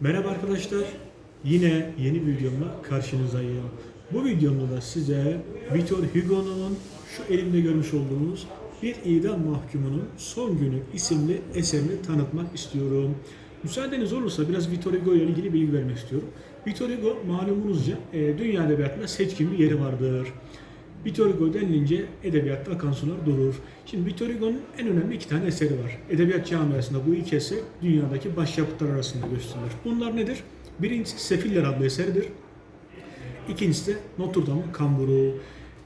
Merhaba arkadaşlar. Yine yeni bir videomla karşınızdayım. Bu videomda da size Victor Hugo'nun şu elimde görmüş olduğunuz Bir İdam Mahkumunun Son Günü isimli eserini tanıtmak istiyorum. Müsaadeniz olursa biraz Victor Hugo ile ilgili bilgi vermek istiyorum. Victor Hugo malumunuzca e, dünya edebiyatında seçkin bir yeri vardır. Victor Hugo denilince edebiyatta akan sular durur. Şimdi Victor Hugo'nun en önemli iki tane eseri var. Edebiyat camiasında bu iki eser dünyadaki başyapıtlar arasında gösterilir. Bunlar nedir? Birincisi Sefiller adlı eseridir. İkincisi de Notre Dame'ın Kamburu.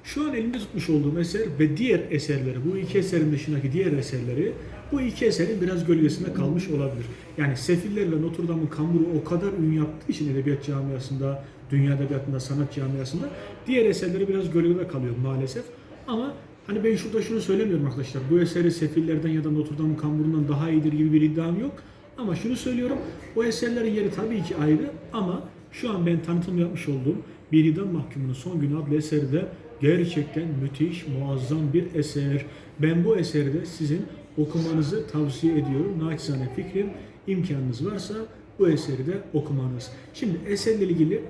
Şu an elimde tutmuş olduğum eser ve diğer eserleri, bu iki eserin dışındaki diğer eserleri bu iki eserin biraz gölgesinde kalmış olabilir. Yani Sefiller ve Notre Dame'ın Kamburu o kadar ün yaptığı için edebiyat camiasında, dünya edebiyatında, sanat camiasında diğer eserleri biraz gölgede kalıyor maalesef. Ama hani ben şurada şunu söylemiyorum arkadaşlar. Bu eseri Sefillerden ya da Notre Dame'ın Kamburu'ndan daha iyidir gibi bir iddiam yok. Ama şunu söylüyorum. O eserlerin yeri tabii ki ayrı ama şu an ben tanıtım yapmış olduğum Bir İdam Mahkumu'nun Son Günü adlı eseri de gerçekten müthiş, muazzam bir eser. Ben bu eseri de sizin okumanızı tavsiye ediyorum. Naçizane fikrim, imkanınız varsa bu eseri de okumanız. Şimdi eserle ilgili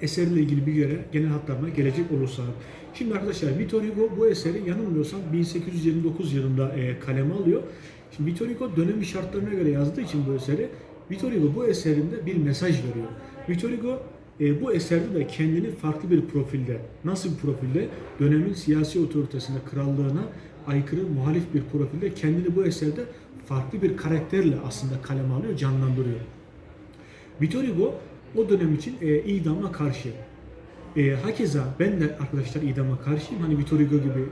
eserle ilgili bilgilere genel hatlarına gelecek olursak. Şimdi arkadaşlar Victor Hugo bu eseri yanılmıyorsam 1829 yılında e, kaleme alıyor. Şimdi Victor Hugo dönemin şartlarına göre yazdığı için bu eseri Victor Hugo bu eserinde bir mesaj veriyor. Victor Hugo e, bu eserde de kendini farklı bir profilde, nasıl bir profilde? Dönemin siyasi otoritesine, krallığına aykırı, muhalif bir profilde kendini bu eserde farklı bir karakterle aslında kaleme alıyor, canlandırıyor. Victor Hugo o dönem için e, idama karşı. E, hakeza ben de arkadaşlar idama karşıyım. Hani Victor Hugo gibi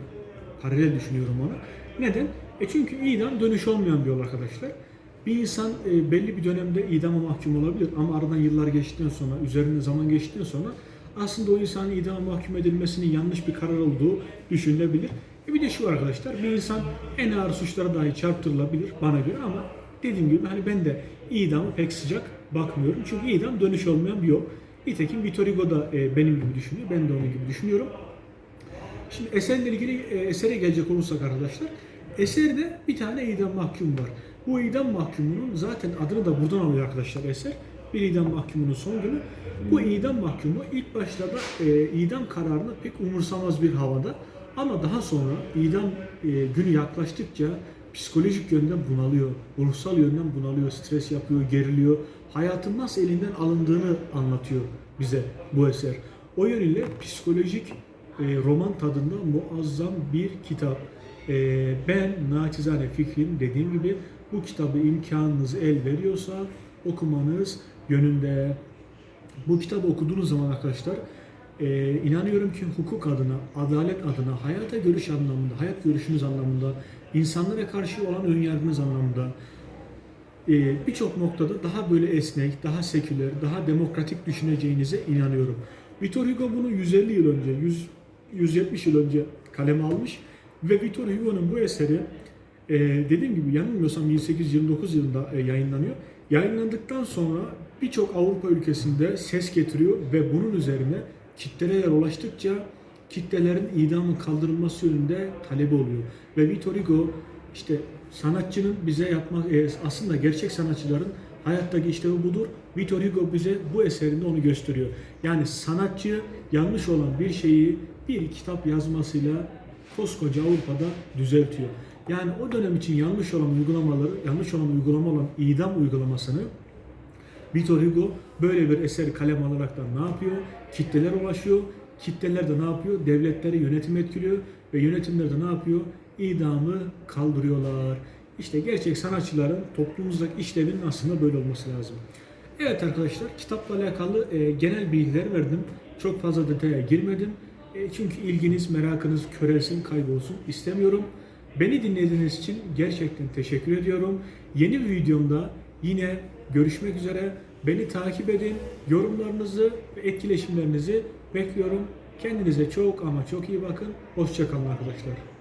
paralel düşünüyorum onu. Neden? E çünkü idam dönüş olmayan bir yol arkadaşlar. Bir insan e, belli bir dönemde idama mahkum olabilir ama aradan yıllar geçtikten sonra, üzerinde zaman geçtikten sonra aslında o insanın idama mahkum edilmesinin yanlış bir karar olduğu düşünülebilir. E bir de şu arkadaşlar, bir insan en ağır suçlara dahi çarptırılabilir bana göre ama dediğim gibi hani ben de idamı pek sıcak bakmıyorum. Çünkü idam dönüş olmayan bir yol. Nitekim Victor Hugo da e, benim gibi düşünüyor. Ben de onun gibi düşünüyorum. Şimdi eserle ilgili e, esere gelecek olursak arkadaşlar. Eserde bir tane idam mahkum var. Bu idam mahkumunun zaten adını da buradan alıyor arkadaşlar eser. Bir idam mahkumunun son günü. Bu idam mahkumu ilk başlarda e, idam kararını pek umursamaz bir havada. Ama daha sonra idam e, günü yaklaştıkça psikolojik yönden bunalıyor, ruhsal yönden bunalıyor, stres yapıyor, geriliyor. Hayatın nasıl elinden alındığını anlatıyor bize bu eser. O yönüyle psikolojik e, roman tadında muazzam bir kitap. E, ben naçizane fikrim dediğim gibi bu kitabı imkanınız el veriyorsa okumanız yönünde. Bu kitabı okuduğunuz zaman arkadaşlar e, inanıyorum ki hukuk adına, adalet adına, hayata görüş anlamında, hayat görüşünüz anlamında, insanlara karşı olan önyargınız anlamında e, birçok noktada daha böyle esnek, daha seküler, daha demokratik düşüneceğinize inanıyorum. Victor Hugo bunu 150 yıl önce, 100, 170 yıl önce kaleme almış ve Victor Hugo'nun bu eseri e, dediğim gibi yanılmıyorsam 1829 yılında e, yayınlanıyor. Yayınlandıktan sonra birçok Avrupa ülkesinde ses getiriyor ve bunun üzerine kitlelere ulaştıkça kitlelerin idamın kaldırılması yönünde talebi oluyor. Ve Victor Hugo işte sanatçının bize yapmak, e, aslında gerçek sanatçıların hayattaki işlevi budur. Victor Hugo bize bu eserinde onu gösteriyor. Yani sanatçı yanlış olan bir şeyi bir kitap yazmasıyla koskoca Avrupa'da düzeltiyor. Yani o dönem için yanlış olan uygulamaları, yanlış olan uygulama olan idam uygulamasını Victor Hugo böyle bir eser kalem alarak da ne yapıyor? Kitleler ulaşıyor. Kitleler de ne yapıyor? Devletleri yönetim etkiliyor ve yönetimler de ne yapıyor? İdamı kaldırıyorlar. İşte gerçek sanatçıların toplumumuzdaki işlevinin aslında böyle olması lazım. Evet arkadaşlar kitapla alakalı e, genel bilgiler verdim. Çok fazla detaya girmedim. E, çünkü ilginiz, merakınız körelsin, kaybolsun istemiyorum. Beni dinlediğiniz için gerçekten teşekkür ediyorum. Yeni bir videomda yine görüşmek üzere. Beni takip edin. Yorumlarınızı ve etkileşimlerinizi bekliyorum. Kendinize çok ama çok iyi bakın. Hoşçakalın arkadaşlar.